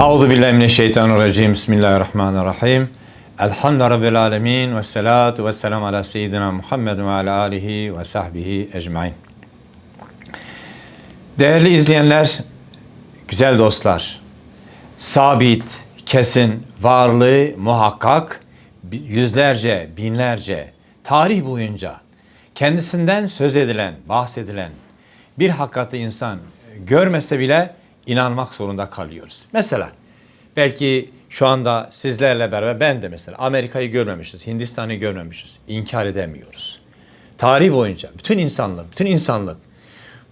Euzu billahi mineşşeytanirracim. Bismillahirrahmanirrahim. Elhamdülillahi rabbil alamin ve salatu vesselam ala seyyidina Muhammed ve ala alihi ve sahbihi ecmaîn. Değerli izleyenler, güzel dostlar. Sabit, kesin, varlığı muhakkak yüzlerce, binlerce tarih boyunca kendisinden söz edilen, bahsedilen bir hakikati insan görmese bile inanmak zorunda kalıyoruz. Mesela belki şu anda sizlerle beraber ben de mesela Amerika'yı görmemişiz, Hindistan'ı görmemişiz. İnkar edemiyoruz. Tarih boyunca bütün insanlık, bütün insanlık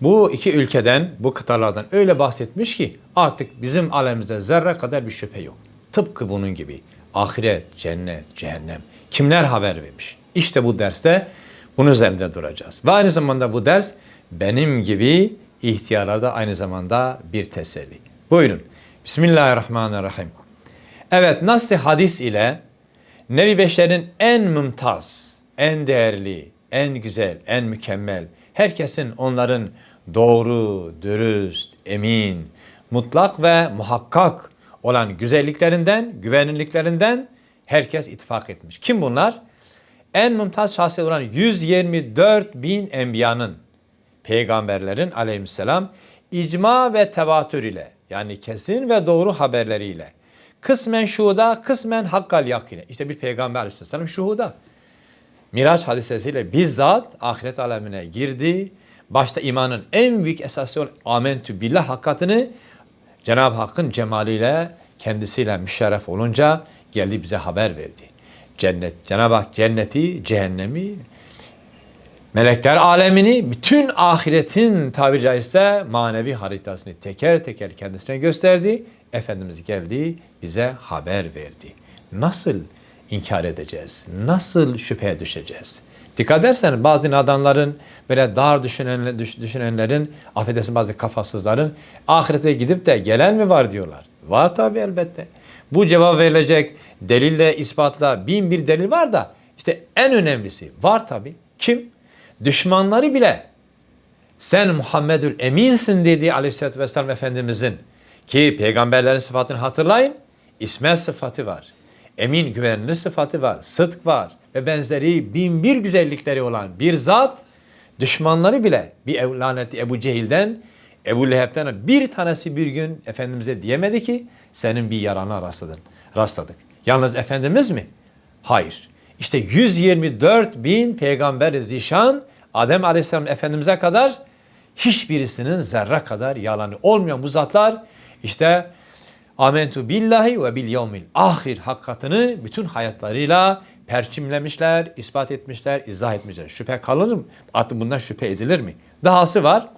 bu iki ülkeden, bu kıtalardan öyle bahsetmiş ki artık bizim alemimizde zerre kadar bir şüphe yok. Tıpkı bunun gibi ahiret, cennet, cehennem kimler haber vermiş? İşte bu derste bunun üzerinde duracağız. Ve aynı zamanda bu ders benim gibi ihtiyarlarda aynı zamanda bir teselli. Buyurun. Bismillahirrahmanirrahim. Evet nasıl hadis ile Nebi Beşer'in en mümtaz, en değerli, en güzel, en mükemmel, herkesin onların doğru, dürüst, emin, mutlak ve muhakkak olan güzelliklerinden, güvenilirliklerinden herkes ittifak etmiş. Kim bunlar? En mümtaz şahsiyet olan 124 bin enbiyanın, peygamberlerin aleyhisselam icma ve tevatür ile yani kesin ve doğru haberleriyle kısmen şuhuda, kısmen hakkal yakine. İşte bir peygamber aleyhisselam şuhuda. Miraç hadisesiyle bizzat ahiret alemine girdi. Başta imanın en büyük esası olan amentü billah hakikatini Cenab-ı Hakk'ın cemaliyle kendisiyle müşerref olunca geldi bize haber verdi. Cennet, Cenab-ı Hak cenneti, cehennemi, melekler alemini, bütün ahiretin tabiri caizse manevi haritasını teker teker kendisine gösterdi. Efendimiz geldi bize haber verdi. Nasıl inkar edeceğiz? Nasıl şüpheye düşeceğiz? Dikkat edersen bazı nadanların böyle dar düşünenler, düşünenlerin, affedersin bazı kafasızların ahirete gidip de gelen mi var diyorlar. Var tabi elbette. Bu cevap verilecek delille, ispatla bin bir delil var da işte en önemlisi var tabi. Kim? Düşmanları bile sen Muhammedül Eminsin dediği aleyhissalatü vesselam Efendimizin ki peygamberlerin sıfatını hatırlayın. İsmet sıfatı var. Emin güvenilir sıfatı var. Sıdk var. Ve benzeri bin bir güzellikleri olan bir zat düşmanları bile bir ev, lanetli Ebu Cehil'den Ebu Leheb'den bir tanesi bir gün Efendimiz'e diyemedi ki senin bir yarana rastladın. Rastladık. Yalnız Efendimiz mi? Hayır. İşte 124 bin peygamber zişan Adem Aleyhisselam Efendimiz'e kadar hiçbirisinin zerre kadar yalanı olmayan bu zatlar işte amentu billahi ve bil yevmil ahir hakikatını bütün hayatlarıyla perçimlemişler, ispat etmişler, izah etmişler. Şüphe kalır mı? Artık bundan şüphe edilir mi? Dahası var.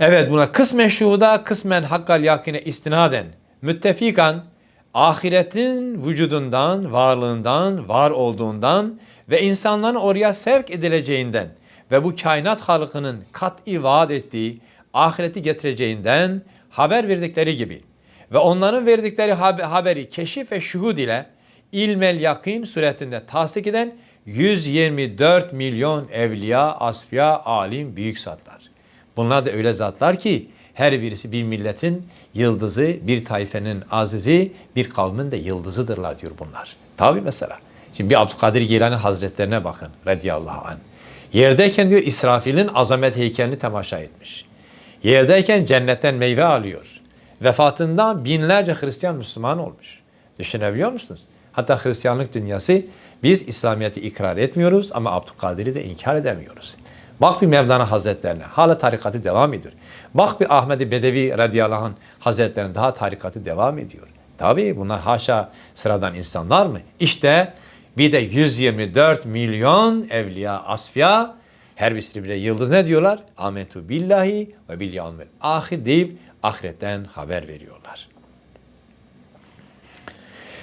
Evet buna kısmen şuhuda, kısmen hakkal yakine istinaden, müttefikan, ahiretin vücudundan, varlığından, var olduğundan ve insanların oraya sevk edileceğinden ve bu kainat halkının kat'i vaat ettiği ahireti getireceğinden haber verdikleri gibi ve onların verdikleri haberi keşif ve şuhud ile ilmel yakin suretinde tasdik eden 124 milyon evliya, asfiya, alim, büyük zatlar. Bunlar da öyle zatlar ki her birisi bir milletin yıldızı, bir tayfenin azizi, bir kavmin de yıldızıdırlar diyor bunlar. Tabi mesela. Şimdi bir Abdülkadir Gilani Hazretlerine bakın radiyallahu anh. Yerdeyken diyor İsrafil'in azamet heykelini temaşa etmiş. Yerdeyken cennetten meyve alıyor. Vefatından binlerce Hristiyan Müslüman olmuş. Düşünebiliyor musunuz? Hatta Hristiyanlık dünyası biz İslamiyet'i ikrar etmiyoruz ama Abdülkadir'i de inkar edemiyoruz. Bak bir Mevlana Hazretlerine hala tarikatı devam ediyor. Bak bir Ahmedi Bedevi radıyallahu anh Hazretlerine daha tarikatı devam ediyor. Tabi bunlar haşa sıradan insanlar mı? İşte bir de 124 milyon evliya, asfiya her birisi bire yıldız ne diyorlar? Amentu billahi ve bil yevmil ahir deyip ahiretten haber veriyorlar.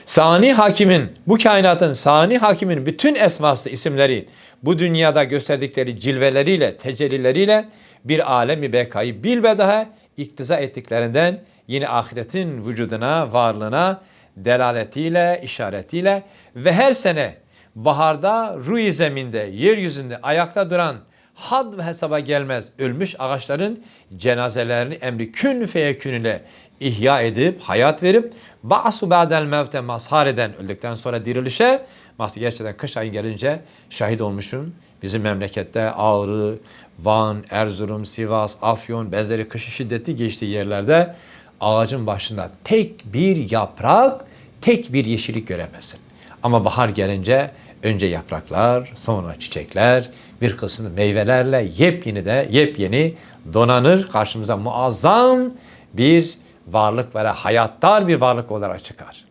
Sani hakimin, bu kainatın sani hakimin bütün esması, isimleri, bu dünyada gösterdikleri cilveleriyle, tecellileriyle bir alemi bekayı bilbedaha iktiza ettiklerinden yine ahiretin vücuduna, varlığına, delaletiyle, işaretiyle ve her sene baharda ruy zeminde, yeryüzünde ayakta duran had ve hesaba gelmez ölmüş ağaçların cenazelerini emri kün feyekün ile ihya edip, hayat verip, ba'su ba'del mevte mazhar eden, öldükten sonra dirilişe, Mas gerçekten kış ayı gelince şahit olmuşum. Bizim memlekette Ağrı, Van, Erzurum, Sivas, Afyon benzeri kışı şiddetli geçtiği yerlerde ağacın başında tek bir yaprak, tek bir yeşillik göremezsin. Ama bahar gelince önce yapraklar, sonra çiçekler, bir kısmı meyvelerle yepyeni de yepyeni donanır. Karşımıza muazzam bir varlık ve hayattar bir varlık olarak çıkar.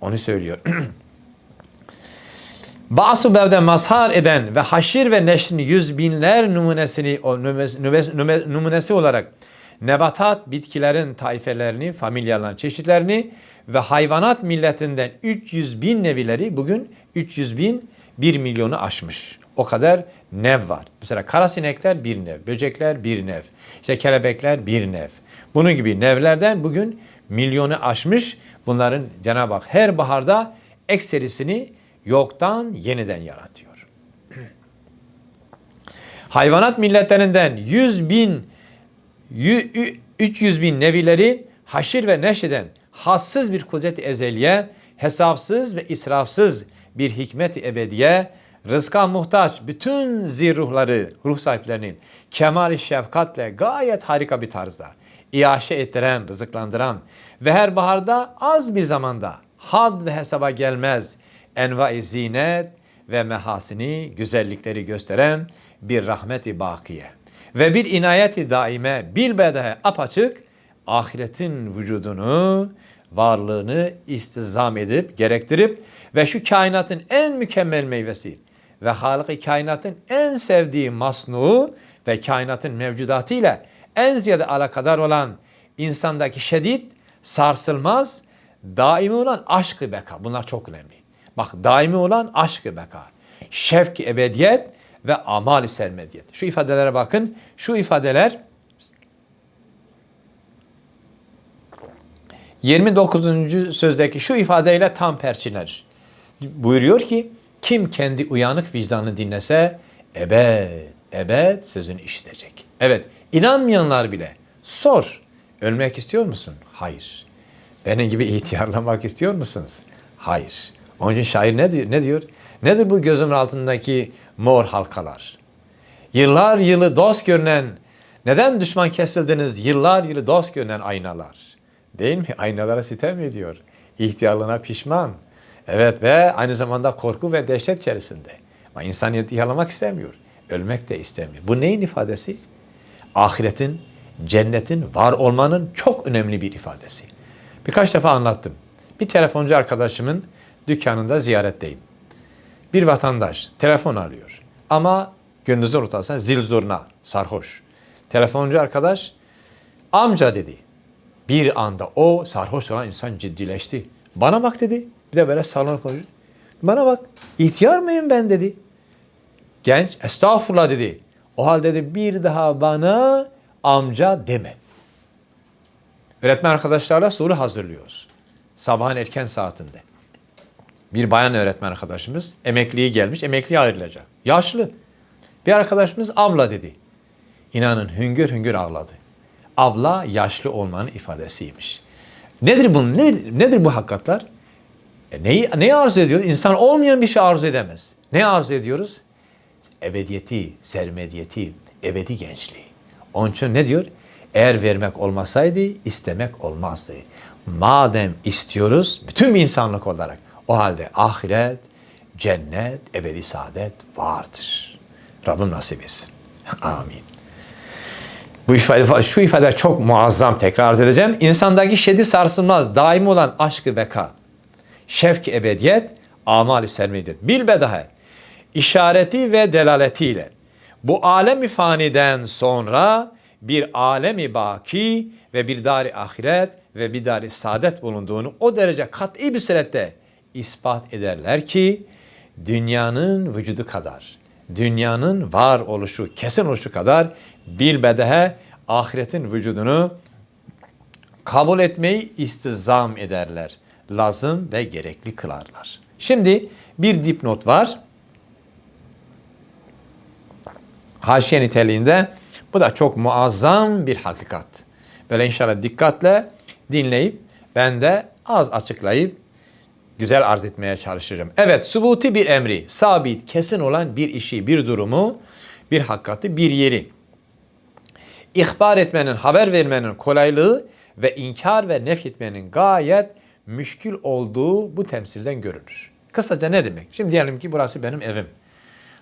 Onu söylüyor. Basu bevde mazhar eden ve haşir ve neşrin yüz binler numunesini o nümes- nümes- nüme- numunesi olarak nebatat bitkilerin taifelerini, familyaların çeşitlerini ve hayvanat milletinden 300 bin nevileri bugün 300 bin 1 milyonu aşmış. O kadar nev var. Mesela karasinekler bir nev, böcekler bir nev, işte kelebekler bir nev. Bunun gibi nevlerden bugün milyonu aşmış. Bunların Cenab-ı Hak her baharda ekserisini yoktan yeniden yaratıyor. Hayvanat milletlerinden 100 bin, yü- ü- 300 bin nevileri haşir ve neşreden hassız bir kudret ezeliye, hesapsız ve israfsız bir hikmet ebediye, rızka muhtaç bütün zirruhları, ruh sahiplerinin kemal şefkatle gayet harika bir tarzda iaşe ettiren, rızıklandıran ve her baharda az bir zamanda had ve hesaba gelmez enva-i zinet ve mehasini, güzellikleri gösteren bir rahmeti bakiye ve bir inayeti daime bilbedahe apaçık ahiretin vücudunu, varlığını istizam edip, gerektirip ve şu kainatın en mükemmel meyvesi ve Halık-ı kainatın en sevdiği masnuğu ve kainatın mevcudatıyla en ziyade alakadar olan insandaki şiddet, sarsılmaz, daimi olan aşk-ı beka. Bunlar çok önemli. Bak daimi olan aşk-ı beka, şevk-i ebediyet ve amal-i sermediyet. Şu ifadelere bakın. Şu ifadeler 29. sözdeki şu ifadeyle tam perçinler. Buyuruyor ki kim kendi uyanık vicdanını dinlese ebed, ebed sözünü işitecek. Evet inanmayanlar bile sor. Ölmek istiyor musun? Hayır. Benim gibi ihtiyarlamak istiyor musunuz? Hayır. Onun için şair ne diyor? Ne diyor? Nedir bu gözümün altındaki mor halkalar? Yıllar yılı dost görünen, neden düşman kesildiniz yıllar yılı dost görünen aynalar? Değil mi? Aynalara sitem ediyor. İhtiyarlığına pişman. Evet ve aynı zamanda korku ve dehşet içerisinde. Ama insan ihtiyarlamak istemiyor. Ölmek de istemiyor. Bu neyin ifadesi? Ahiretin, cennetin, var olmanın çok önemli bir ifadesi. Birkaç defa anlattım. Bir telefoncu arkadaşımın dükkanında ziyaretteyim. Bir vatandaş telefon alıyor. Ama gündüzün ortasında zil zurna, sarhoş. Telefoncu arkadaş amca dedi. Bir anda o sarhoş olan insan ciddileşti. Bana bak dedi. Bir de böyle salon konuşuyor. Bana bak ihtiyar mıyım ben dedi. Genç estağfurullah dedi. O halde dedi bir daha bana amca deme. Öğretmen arkadaşlarla soru hazırlıyoruz. Sabahın erken saatinde. Bir bayan öğretmen arkadaşımız emekliye gelmiş, emekliye ayrılacak. Yaşlı. Bir arkadaşımız abla dedi. İnanın hüngür hüngür ağladı. Abla yaşlı olmanın ifadesiymiş. Nedir bunun? Nedir, nedir bu hakikatler? E neyi, neyi arzu ediyor? İnsan olmayan bir şey arzu edemez. Ne arzu ediyoruz? Ebediyeti, sermediyeti, ebedi gençliği. Onun için ne diyor? Eğer vermek olmasaydı istemek olmazdı. Madem istiyoruz bütün insanlık olarak o halde ahiret, cennet, ebedi saadet vardır. Rabbim nasip etsin. Amin. Bu ifade, şu ifade çok muazzam tekrar edeceğim. İnsandaki şedid sarsılmaz, daimi olan aşkı beka, şevk ebediyet, amal-i sermediyet. Bilbedahe, işareti ve delaletiyle bu alemi faniden sonra bir alemi baki ve bir dari ahiret ve bir dari saadet bulunduğunu o derece kat'i bir surette ispat ederler ki dünyanın vücudu kadar, dünyanın var oluşu, kesin oluşu kadar bilbedehe ahiretin vücudunu kabul etmeyi istizam ederler. Lazım ve gerekli kılarlar. Şimdi bir dipnot var. Haşiye niteliğinde bu da çok muazzam bir hakikat. Böyle inşallah dikkatle dinleyip ben de az açıklayıp güzel arz etmeye çalışırım. Evet, subuti bir emri, sabit, kesin olan bir işi, bir durumu, bir hakikati, bir yeri. İhbar etmenin, haber vermenin kolaylığı ve inkar ve nefretmenin gayet müşkül olduğu bu temsilden görünür. Kısaca ne demek? Şimdi diyelim ki burası benim evim.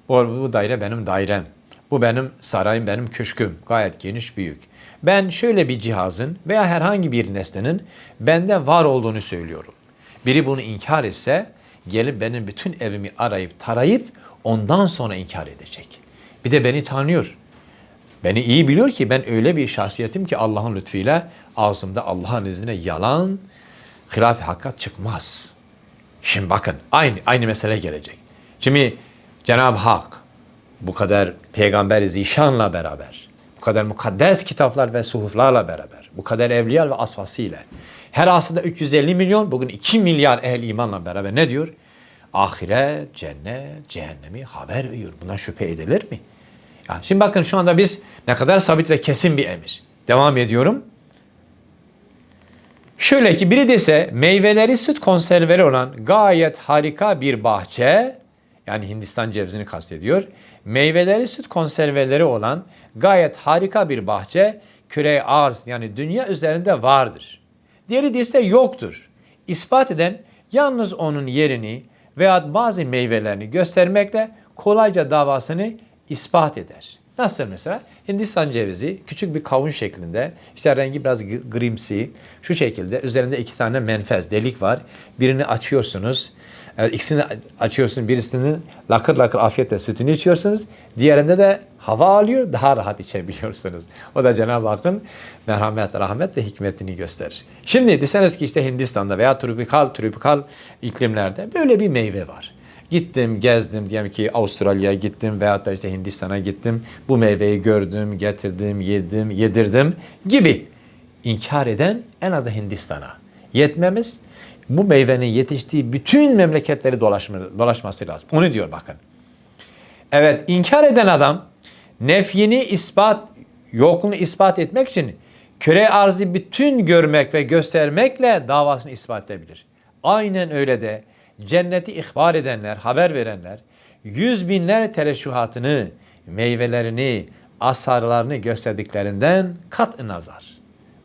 Bu, bu daire benim dairem. Bu benim sarayım, benim köşküm. Gayet geniş, büyük. Ben şöyle bir cihazın veya herhangi bir nesnenin bende var olduğunu söylüyorum. Biri bunu inkar etse gelip benim bütün evimi arayıp tarayıp ondan sonra inkar edecek. Bir de beni tanıyor. Beni iyi biliyor ki ben öyle bir şahsiyetim ki Allah'ın lütfuyla ağzımda Allah'ın izniyle yalan, hilaf hakikat çıkmaz. Şimdi bakın aynı aynı mesele gelecek. Şimdi Cenab-ı Hak bu kadar peygamber zişanla beraber, bu kadar mukaddes kitaplar ve suhuflarla beraber, bu kadar evliya ve asfasıyla, her asırda 350 milyon, bugün 2 milyar ehl imanla beraber ne diyor? Ahiret, cennet, cehennemi haber veriyor. Buna şüphe edilir mi? Ya şimdi bakın şu anda biz ne kadar sabit ve kesin bir emir. Devam ediyorum. Şöyle ki biri dese meyveleri süt konserveleri olan gayet harika bir bahçe yani Hindistan cevizini kastediyor. Meyveleri süt konserveleri olan gayet harika bir bahçe küre arz yani dünya üzerinde vardır. Diğeri dese yoktur. İspat eden yalnız onun yerini veya bazı meyvelerini göstermekle kolayca davasını ispat eder. Nasıl mesela? Hindistan cevizi küçük bir kavun şeklinde, işte rengi biraz grimsi, şu şekilde üzerinde iki tane menfez, delik var. Birini açıyorsunuz, evet, ikisini açıyorsunuz, birisini lakır lakır afiyetle sütünü içiyorsunuz. Diğerinde de hava alıyor, daha rahat içebiliyorsunuz. O da Cenab-ı Hakk'ın merhamet, rahmet ve hikmetini gösterir. Şimdi deseniz ki işte Hindistan'da veya tropikal, tropikal iklimlerde böyle bir meyve var. Gittim, gezdim, diyelim ki Avustralya'ya gittim veyahut da işte Hindistan'a gittim. Bu meyveyi gördüm, getirdim, yedim, yedirdim gibi. İnkar eden en az da Hindistan'a. Yetmemiz bu meyvenin yetiştiği bütün memleketleri dolaşma, dolaşması lazım. Onu diyor bakın. Evet inkar eden adam nefyini ispat, yokluğunu ispat etmek için küre arzı bütün görmek ve göstermekle davasını ispat edebilir. Aynen öyle de cenneti ihbar edenler, haber verenler yüz binler tereşühatını, meyvelerini, asarlarını gösterdiklerinden kat nazar.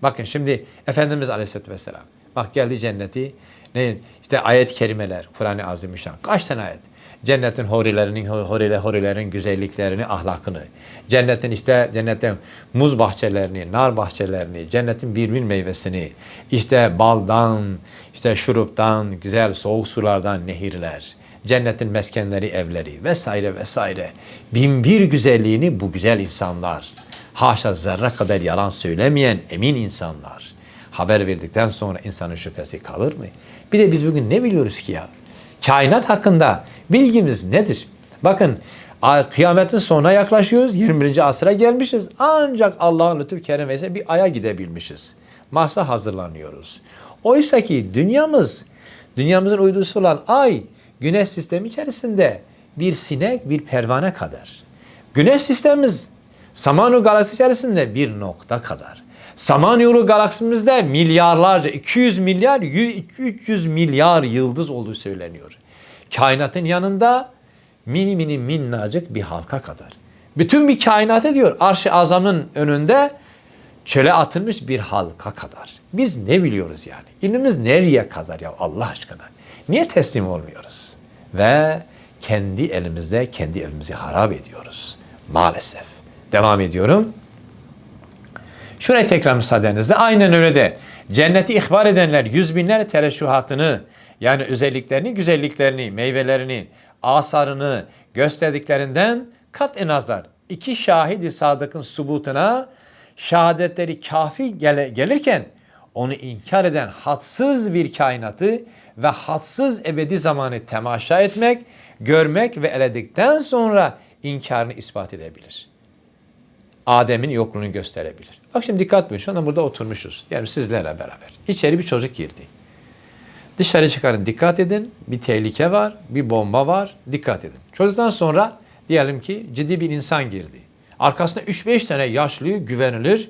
Bakın şimdi Efendimiz Aleyhisselatü Vesselam bak geldi cenneti ne? İşte ayet-i kerimeler Kur'an-ı Azimüşşan. Kaç tane ayet? Cennetin horilerinin horile horilerin güzelliklerini, ahlakını, cennetin işte cennetin muz bahçelerini, nar bahçelerini, cennetin bir bin meyvesini, işte baldan, işte şuruptan, güzel soğuk sulardan nehirler, cennetin meskenleri, evleri vesaire vesaire. Bin bir güzelliğini bu güzel insanlar, haşa zerre kadar yalan söylemeyen emin insanlar. Haber verdikten sonra insanın şüphesi kalır mı? Bir de biz bugün ne biliyoruz ki ya? Kainat hakkında bilgimiz nedir? Bakın kıyametin sonuna yaklaşıyoruz. 21. asra gelmişiz. Ancak Allah'ın lütuf kerem ise bir aya gidebilmişiz. Mars'a hazırlanıyoruz. Oysa ki dünyamız, dünyamızın uydusu olan ay, güneş sistemi içerisinde bir sinek, bir pervane kadar. Güneş sistemimiz Samanyolu galaksi içerisinde bir nokta kadar. Samanyolu galaksimizde milyarlarca, 200 milyar, 300 milyar yıldız olduğu söyleniyor. Kainatın yanında mini mini minnacık bir halka kadar. Bütün bir kainat ediyor. Arş-ı azamın önünde çöle atılmış bir halka kadar. Biz ne biliyoruz yani? İlmimiz nereye kadar ya Allah aşkına? Niye teslim olmuyoruz? Ve kendi elimizde kendi evimizi harap ediyoruz. Maalesef. Devam ediyorum. Şuraya tekrar müsaadenizle aynen öyle de cenneti ihbar edenler yüz binler tereşühatını yani özelliklerini, güzelliklerini, meyvelerini, asarını gösterdiklerinden kat en azlar. İki şahidi sadıkın subutuna şehadetleri kafi gel- gelirken onu inkar eden hadsız bir kainatı ve hadsız ebedi zamanı temaşa etmek, görmek ve eledikten sonra inkarını ispat edebilir. Adem'in yokluğunu gösterebilir. Bak şimdi dikkat buyurun. Şu anda burada oturmuşuz. Yani sizlerle beraber. İçeri bir çocuk girdi. Dışarı çıkarın dikkat edin. Bir tehlike var, bir bomba var. Dikkat edin. Çocuktan sonra diyelim ki ciddi bir insan girdi. Arkasında 3-5 tane yaşlı, güvenilir,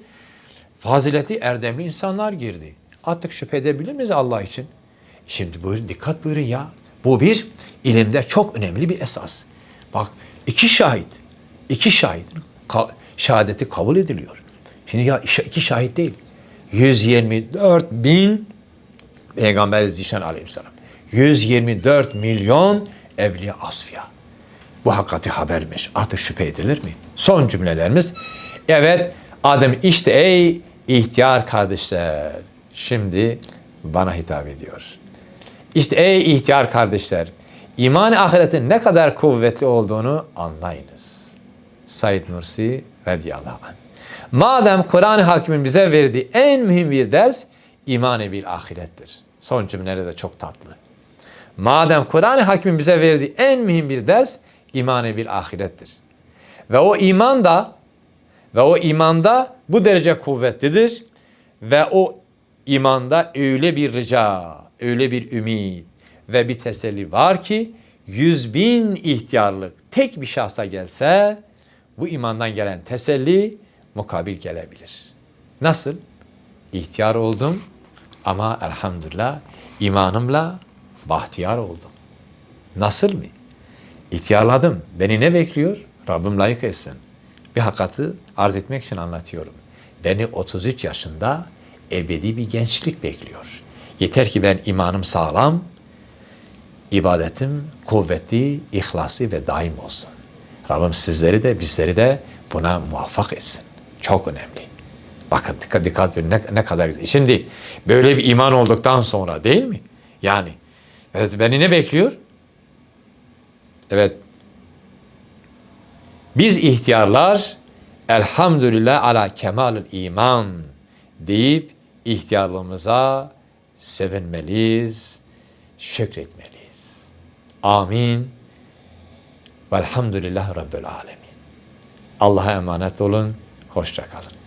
faziletli, erdemli insanlar girdi. Artık şüphe edebilir miyiz Allah için? Şimdi buyurun dikkat buyurun ya. Bu bir ilimde çok önemli bir esas. Bak iki şahit, iki şahit şehadeti kabul ediliyor. Şimdi ya iki şahit değil. 124 bin Peygamber Zişan Aleyhisselam. 124 milyon evliya asfiya. Bu hakikati habermiş. Artık şüphe edilir mi? Son cümlelerimiz. Evet Adem işte ey ihtiyar kardeşler. Şimdi bana hitap ediyor. İşte ey ihtiyar kardeşler. iman ahiretin ne kadar kuvvetli olduğunu anlayınız. Said Nursi radıyallahu anh. Madem Kur'an-ı Hakim'in bize verdiği en mühim bir ders iman bil ahirettir. Son cümleleri de çok tatlı. Madem Kur'an-ı Hakim'in bize verdiği en mühim bir ders iman bil ahirettir. Ve o iman da ve o imanda bu derece kuvvetlidir ve o imanda öyle bir rica, öyle bir ümit ve bir teselli var ki yüz bin ihtiyarlık tek bir şahsa gelse bu imandan gelen teselli mukabil gelebilir. Nasıl? İhtiyar oldum ama elhamdülillah imanımla bahtiyar oldum. Nasıl mı? İhtiyarladım. Beni ne bekliyor? Rabbim layık etsin. Bir hakikati arz etmek için anlatıyorum. Beni 33 yaşında ebedi bir gençlik bekliyor. Yeter ki ben imanım sağlam, ibadetim kuvvetli, ihlaslı ve daim olsun. Rabbim sizleri de bizleri de buna muvaffak etsin. Çok önemli. Bakın dikkat dikkat edin ne, ne kadar güzel. Şimdi böyle bir iman olduktan sonra değil mi? Yani evet, beni ne bekliyor? Evet. Biz ihtiyarlar elhamdülillah ala kemalül iman deyip ihtiyarlığımıza sevinmeliyiz, şükretmeliyiz. Amin. Velhamdülillah Rabbil alemin. Allah'a emanet olun. Hoşça kalın.